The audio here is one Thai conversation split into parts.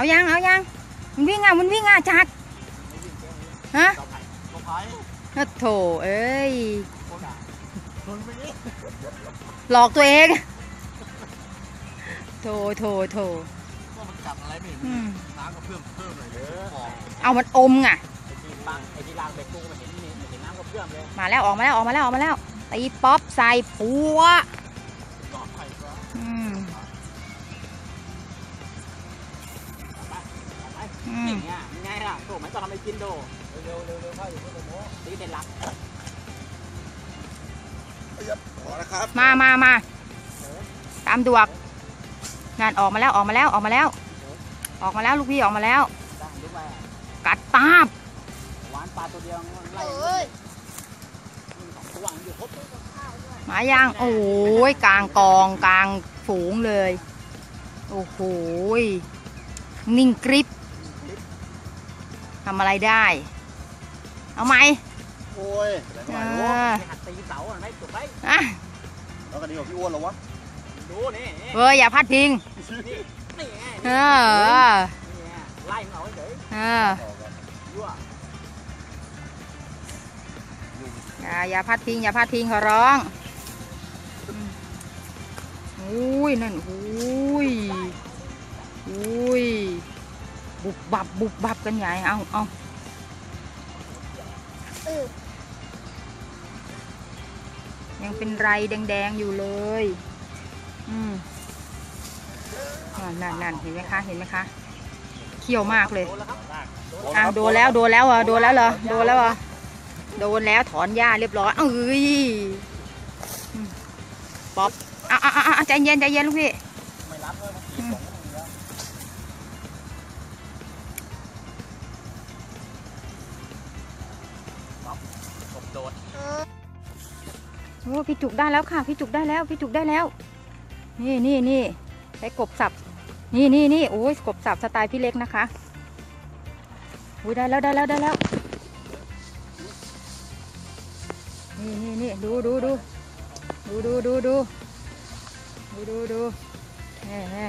เอายังเอายังมันวิ่งอะมันวิ่งอะจักรฮะต่อไปต่อไปโอ้โถเอ้ยคนอะคนไปนี่หลอกตัวเองโถโถโถว่ามันกัดอะไรไม่เห็นอืมน้ำก็เพิ่มเพิ่มเลยเยอะของเอามันอมไงไอ้ที่บางไอ้ที่ล่างเบ็ดกุ้งมันเห็นนี่มันเห็นน้ำก็เพื่อมเลยมาแล้วออกมาแล้วออกมาแล้วออกมาแล้วตีป๊อปใส่ผัว อาไปอือมย่างเงี้ยยังไงล่ะโถมันก็ทำให้กินโดเร็วเร็วเร็วเข้าอยู่เพื่อนโม้ตีเป็นหลักขอนะครับมามามาตามดวก งานออกมาแล้วออกมาแล้วออกมาแล้ว ออกมาแล้วลูกพี่ออกมาแล้วได้ดูไปกัดตาบหวานปลาตัวเดียวมันไล่มันสองตัวมันอยู่ครบหมาย่างโอ้ยกลางกองกลางฝูงเลย โอ้โหยนิ่งกริบทำอะไรได้ เอาไหมโอ้ยอะไรเอไม่รู้อไปหัดตีเสาอะไม่ถูกไหมอะแล้วกันดีกว่าพี่อ้วนเหรอวะดูนี่นี่เอออย่าพัดพิงนี่นี่ไงเอนี่อไงไล่มันเอาไว้เฉยเออยั่วอย่าอย่าพัดพิงอย่าพัดพิงขอร้องอืมอุ้ยนั่นอุ้ยอุ้ย บุบบับบุบบับกันใหญ่เอาเอายังเป็นไรแดง ๆ อยู่เลย อืมอ่านั่นนั่นเห็นไหมคะ เห็นไหมคะ เขี้ยวมากเลยโดนแล้วครับอ้าวโดนแล้ว โดนแล้วเหรอโดนแล้วเหรอ โดนแล้วเหรอโดนแล้วถอนหญ้าเรียบร้อยเอ้ยอืมป๊อปอะอะอะอะใจเย็นใจเย็นลูกพี่ อ้พี่จุกได้แล้วค่ะ พี่จุกได้แล้วพี่จุกได้แล้ว นี่นี่นี่ใช้กบสับ นี่นี่นี่โอ้ยกบสับสไตล์พี่เล็กนะคะอุ้ยได้แล้วได้แล้วได้แล้ว นี่นี่นี่ดูดูดูดูดูดูดูดูดูดูเฮ้เฮ้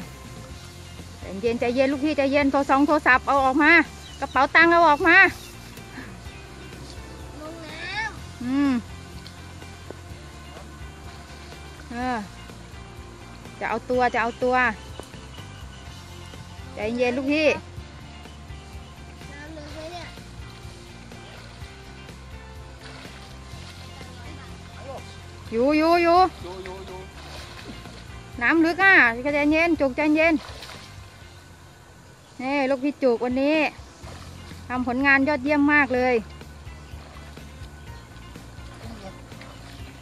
ใจเย็นใจเย็นลูกพี่ใจเย็นโทรสองโทรศัพท์เอาออกมากระเป๋าตังค์เอาออกมาลงแล้วอืม จะเอาตัวจะเอาตัวใจเย็นลูกพี่อยู่อยู่อยู่ดูดูดูน้ำลึกอะใจเย็นจุกใจเย็นนี่ลูกพี่จุกวันนี้ทำผลงานยอดเยี่ยมมากเลย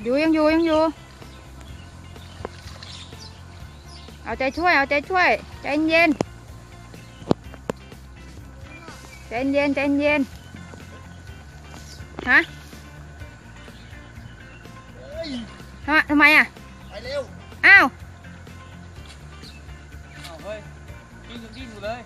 อยู่ยังอยู่ยังอยู่ เอาใจช่วยเอาใจช่วย ใจเย็น ใจเย็นใจเย็นฮะทำไมทำไมอะไปเร็วอ้าวเอาเฮ้ยดิ้นยังดิ้นอยู่เลย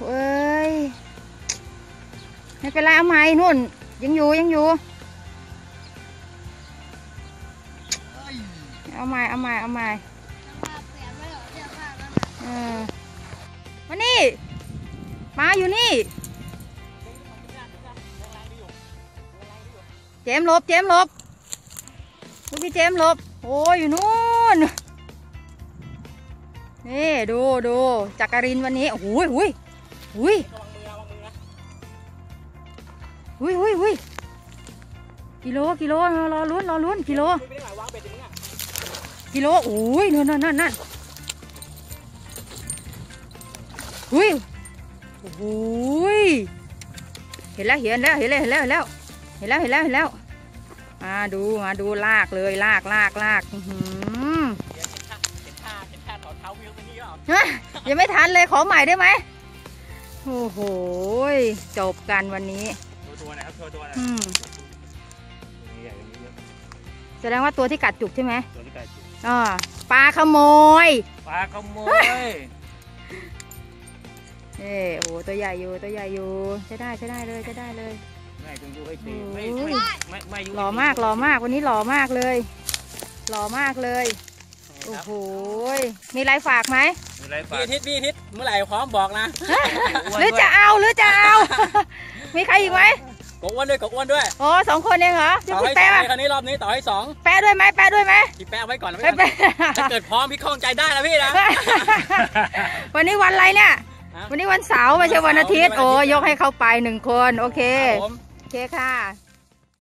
เอ้ยไม่เป็นไรเอาใหม่นู่น ยังอยู่ยังอยู่ เอาใหม่เอาใหม่เอาใหม่เออมานี่มาอยู่นี่ เจมลบเจมลบลูกพี่เจมลบโอ้ยอยู่นู่นนี่ดูดูจักรินวันนี้โอ้โห หุยหุยระวังมือระวังมือนะหุยหุยหุยกิโลกิโลรอลุ้นรอลุ้นกิโลไม่ได้หมายวางเบ็ดอย่างเงี้ยกิโลโอ้ยนั่นนั่นนั่นนั่นหุยโอ้โหยเห็นแล้วเห็นแล้วเห็นแล้วเห็นแล้วเห็นแล้วเห็นแล้วเห็นแล้วเห็นแล้วมาดูมาดูลากเลยลากลากลากอื้อหือเดี๋ยวเห็นท่าเห็นท่าเห็นท่าถอดเท้าวิวตรงนี้ก็เอาฮะยังไม่ทันเลยขอใหม่ได้ไหม โอ้โหยจบกันวันนี้ โชว์ตัวหนะครับ โชว์ตัวหนะอืมตัวใหญ่ตรงนี้เยอะแสดงว่าตัวที่กัดจุกใช่ไหมตัวที่ไก่จุดอ่าปลาขโมย ปลาขโมยเอ้โอ้โหตัวใหญ่อยู่ ตัวใหญ่อยู่ ใช้ได้ใช้ได้เลยใช้ได้เลย ไม่ต้องอยู่ให้ตีไม่โอ้ยไม่ไม่ไม่ยู่หล่อมากหล่อมากวันนี้หล่อมากเลย หล่อมากเลย โอ้ครับโหยมีอะไรฝากไหมมีอะไรฝากพี่อาทิตย์พี่อาทิตย์เมื่อไหร่พร้อมบอกนะหรือจะเอาหรือจะเอา มีใครอีกไหมกบอ้วนด้วยกบอ้วนด้วยโอ้สองคนเองเหรอจะต่อคุณให้สแปะองป่ะคราวนี้รอบนี้ต่อให้สองแปะด้วยไหมแปะด้วยไหมพี่แปะเอาไว้ก่อนเอาไว้ไม่ก่อนแปะถ้าเกิดพร้อมพี่เข้าใจได้นะพี่นะวันนี้วันอะไรเนี่ยฮะวันนี้วันเสาร์ไม่ใช่วันอาทิตย์วันเสาร์โอ้วันอาทิตย์ยกให้เขาไปหนึ่งคนโอเคครับผมโอเคค่ะ